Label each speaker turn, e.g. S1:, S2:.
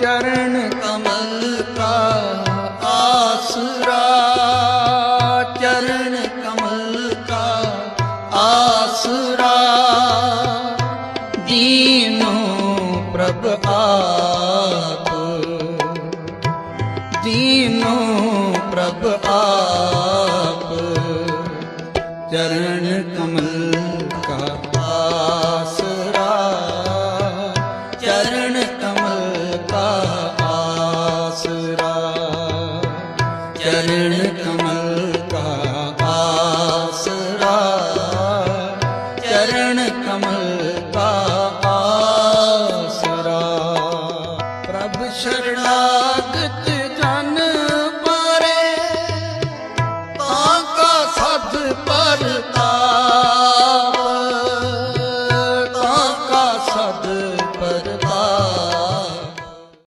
S1: ਚਰਨ ਕਮਲ ਕਾ ਆਸਰਾ। ਚਰਨ ਕਮਲ ਕਾ ਆਸਰਾ। ਦੀਨੋ ਪ੍ਰਭ ਆਪ। ਦੀਨੋ ਪ੍ਰਭ ਆਪ। ਚਰਨ ਕਮਲ ਚਰਨ ਕਮਲ ਕਾ ਆਸਰਾ। ਚਰਨ ਕਮਲ ਕਾ ਆਸਰਾ। ਪ੍ਰਭ ਸ਼ਰਣਾਗਤ ਜਨ ਪਾਰੇ, ਤਾਂ ਕਾ ਸਦ ਪਰਤਾ ਤਾਂ ਕਾ ਸਦ